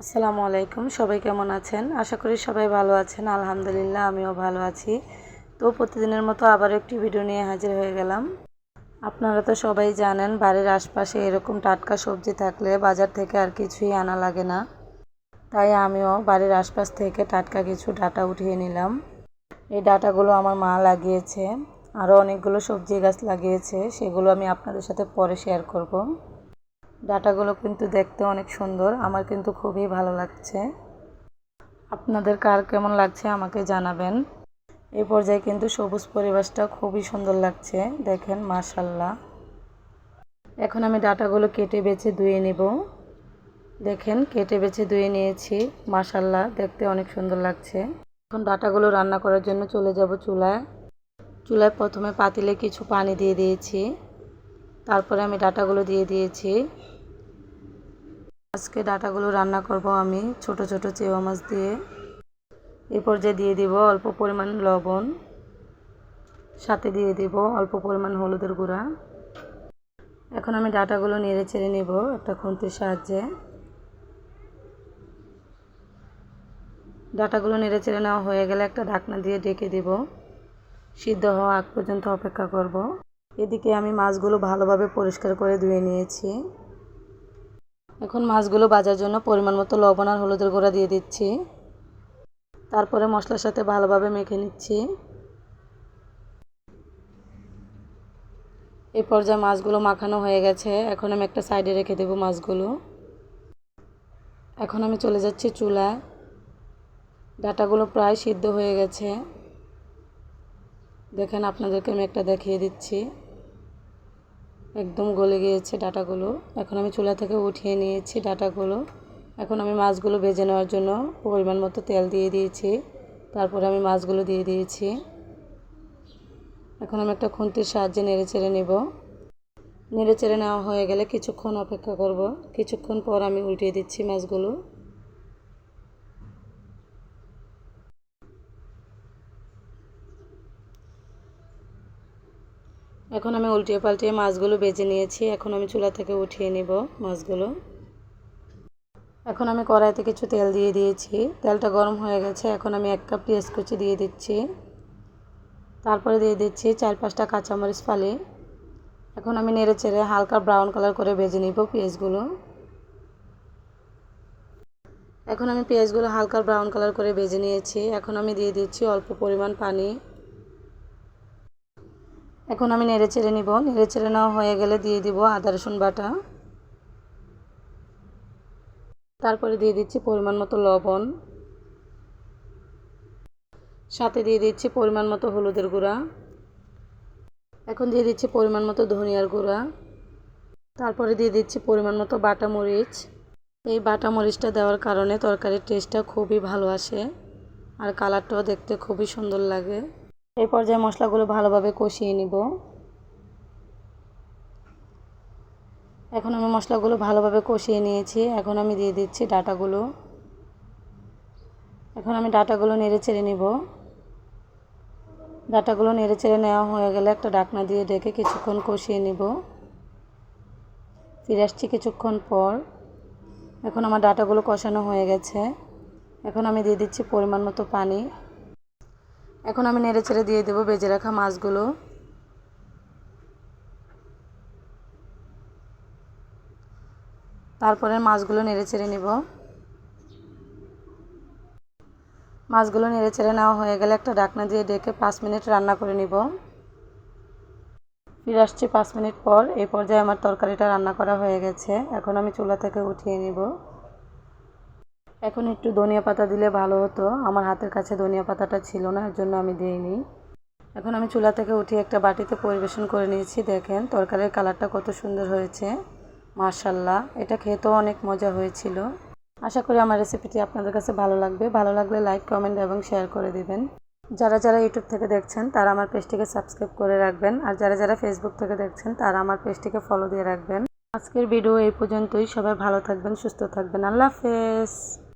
আসসালামু আলাইকুম, সবাই কেমন আছেন? আশা করি সবাই ভালো আছেন, আলহামদুলিল্লাহ আমিও ভালো আছি। তো প্রতিদিনের মতো আবার একটি ভিডিও নিয়ে হাজির হয়ে গেলাম। আপনারা তো সবাই জানেন, বাড়ির আশপাশে এরকম টাটকা সবজি থাকলে বাজার থেকে আর কিছুই আনা লাগে না। তাই আমিও বাড়ির আশপাশ থেকে টাটকা কিছু ডাটা উঠিয়ে নিলাম। এই ডাটাগুলো আমার মা লাগিয়েছে। আরও অনেকগুলো সবজি গাছ লাগিয়েছে, সেগুলো আমি আপনাদের সাথে পরে শেয়ার করব। ডাটাগুলো কিন্তু দেখতে অনেক সুন্দর। আমার কিন্তু খুবই ভালো লাগছে। আপনাদের কার কেমন লাগছে আমাকে জানাবেন। এই পর্যায়ে কিন্তু সবুজ পরিবেশটা খুবই সুন্দর লাগছে। দেখেন মাশাল্লাহ এখন আমি ডাটাগুলো কেটে বেছে ধুয়ে নেব। দেখেন, কেটে বেছে ধুয়ে নিয়েছি। মাশাল্লাহ দেখতে অনেক সুন্দর লাগছে। এখন ডাটাগুলো রান্না করার জন্য চলে যাব চুলায়। চুলায় প্রথমে পাতিলে কিছু পানি দিয়ে দিয়েছি। তারপরে আমি ডাটাগুলো দিয়ে দিয়েছি। আজকে ডাটাগুলো রান্না করব আমি ছোট ছোট চেওয়া মাছ দিয়ে। এই পর্যায়ে দিয়ে দিব অল্প পরিমাণ লবণ। সাথে দিয়ে দিব অল্প পরিমাণ হলুদের গুঁড়া। এখন আমি ডাটাগুলো নেড়ে চেড়ে নেব একটা খুন্তির সাহায্যে। ডাটাগুলো নেড়ে চেড়ে নেওয়া হয়ে গেলে একটা ঢাকনা দিয়ে ডেকে দিব। সিদ্ধ হওয়া আগ পর্যন্ত অপেক্ষা করব। এদিকে আমি মাছগুলো ভালোভাবে পরিষ্কার করে ধুয়ে নিয়েছি। এখন মাছগুলো বাজার জন্য পরিমাণ মতো লবণ আর হলুদের গুঁড়া দিয়ে দিচ্ছি। তারপরে মশলার সাথে ভালোভাবে মেখে নিচ্ছি। এই পর্যায়ে মাছগুলো মাখানো হয়ে গেছে। এখন আমি একটা সাইডে রেখে দেবো মাছগুলো। এখন আমি চলে যাচ্ছি চুলায়। ডাটাগুলো প্রায় সিদ্ধ হয়ে গেছে। দেখেন আপনাদেরকে আমি একটা দেখিয়ে দিচ্ছি। একদম গলে গিয়েছে ডাটাগুলো। এখন আমি চুলা থেকে উঠিয়ে নিয়েছি ডাটাগুলো। এখন আমি মাছগুলো ভেজে নেওয়ার জন্য পরিমাণ মতো তেল দিয়ে দিয়েছি। তারপরে আমি মাছগুলো দিয়ে দিয়েছি। এখন আমি একটা খুন্তির সাহায্যে নেড়ে চেড়ে নেব। নেড়ে চেড়ে নেওয়া হয়ে গেলে কিছুক্ষণ অপেক্ষা করব। কিছুক্ষণ পর আমি উল্টিয়ে দিচ্ছি মাছগুলো। এখন আমি উল্টিয়ে পাল্টিয়ে মাছগুলো বেজে নিয়েছি। এখন আমি চুলা থেকে উঠিয়ে নিব মাছগুলো। এখন আমি কড়াইতে কিছু তেল দিয়ে দিয়েছি। তেলটা গরম হয়ে গেছে। এখন আমি এক কাপ পেঁয়াজ কুচি দিয়ে দিচ্ছি। তারপরে দিয়ে দিচ্ছি চার পাঁচটা কাঁচামরিচ ফালি। এখন আমি নেড়ে চেড়ে হালকা ব্রাউন কালার করে ভেজে নিব পেঁয়াজগুলো। এখন আমি পেঁয়াজগুলো হালকা ব্রাউন কালার করে ভেজে নিয়েছি। এখন আমি দিয়ে দিচ্ছি অল্প পরিমাণ পানি। এখন আমি নেড়ে চেড়ে নিব। নেড়ে চেড়ে নেওয়া হয়ে গেলে দিয়ে দিব আদা, রসুন বাটা। তারপরে দিয়ে দিচ্ছি পরিমাণ মতো লবণ। সাথে দিয়ে দিচ্ছি পরিমাণ মতো হলুদের গুঁড়া। এখন দিয়ে দিচ্ছি পরিমাণ মতো ধনিয়ার গুঁড়া। তারপরে দিয়ে দিচ্ছি পরিমাণ মতো বাটা মরিচ। এই বাটা মরিচটা দেওয়ার কারণে তরকারির টেস্টটা খুবই ভালো আসে। আর কালারটাও দেখতে খুবই সুন্দর লাগে। এই পর্যায়ে মশলাগুলো ভালোভাবে কষিয়ে নিব। এখন আমি মশলাগুলো ভালোভাবে কষিয়ে নিয়েছি। এখন আমি দিয়ে দিচ্ছি ডাটাগুলো। এখন আমি ডাটাগুলো নেড়ে চেড়ে নিব। ডাটাগুলো নেড়ে চেড়ে নেওয়া হয়ে গেলে একটা ডাকনা দিয়ে ডেকে কিছুক্ষণ কষিয়ে নিব। ফিরে আসছি কিছুক্ষণ পর। এখন আমার ডাটাগুলো কষানো হয়ে গেছে। এখন আমি দিয়ে দিচ্ছি পরিমাণ মতো পানি। এখন আমি নেড়ে ছেড়ে দিয়ে দেবো বেজে রাখা মাছগুলো। তারপরে মাছগুলো নেড়ে ছেড়ে নিব। মাছগুলো নেড়ে ছেড়ে নেওয়া হয়ে গেলে একটা ডাকনা দিয়ে ডেকে পাঁচ মিনিট রান্না করে নিব। ফিরে আসছি পাঁচ মিনিট পর এই পর্যায়ে আমার তরকারিটা রান্না করা হয়ে গেছে। এখন আমি চুলা থেকে উঠিয়ে নিব। এখন একটু ধনিয়া পাতা দিলে ভালো হতো। আমার হাতের কাছে ধনিয়া পাতাটা ছিল না, এর জন্য আমি দিইনি। এখন আমি চুলা থেকে উঠিয়ে একটা বাটিতে পরিবেশন করে নিয়েছি, দেখেন তরকারির কালারটা কত সুন্দর হয়েছে। মার্শাল্লাহ এটা খেতেও অনেক মজা হয়েছিল। আশা করি আমার রেসিপিটি আপনাদের কাছে ভালো লাগবে। ভালো লাগলে লাইক, কমেন্ট এবং শেয়ার করে দিবেন। যারা যারা ইউটিউব থেকে দেখছেন, তারা আমার পেজটিকে সাবস্ক্রাইব করে রাখবেন। আর যারা যারা ফেসবুক থেকে দেখছেন, তারা আমার পেজটিকে ফলো দিয়ে রাখবেন। আজকের ভিডিও এই পর্যন্তই। সবাই ভালো থাকবেন, সুস্থ থাকবেন। আল্লাহ হাফেজ।